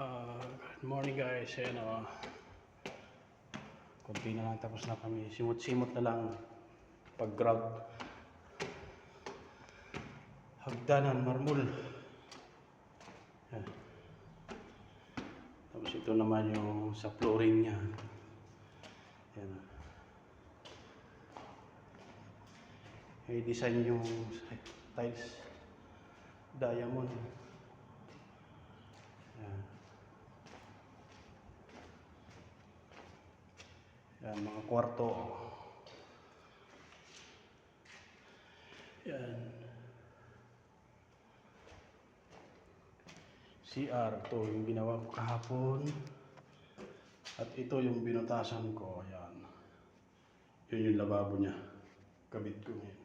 Uh, good morning guys. Ayan o. Kunti na lang tapos na kami. Simot-simot na lang pag grout. Hagdanan, marmol. Ayan. Tapos ito naman yung sa flooring niya. Ayan. May design yung tiles. Diamond. Yan, mga kwarto. Yan. CR, to yung ginawa ko kahapon. At ito yung binutasan ko. Ayan. Yun yung lababo niya. Kabit ko ngayon.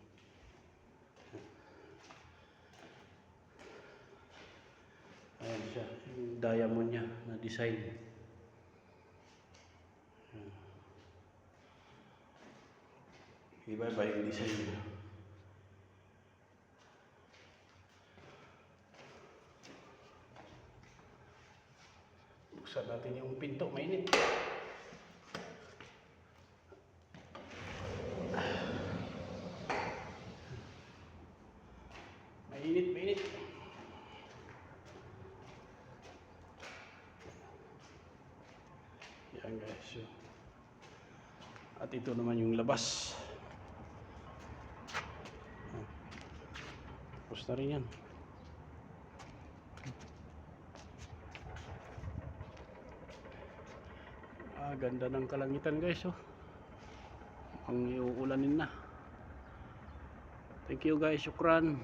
Ayan siya. Yung diamond niya na design. Ayan. Iba-iba yung design niya. Buksan natin yung pinto. Mainit. Mainit, mainit. Yan guys. At ito naman yung labas. Tapos na rin yan. Ah, ganda ng kalangitan guys. Oh. Ang iuulanin na. Thank you guys. Shukran.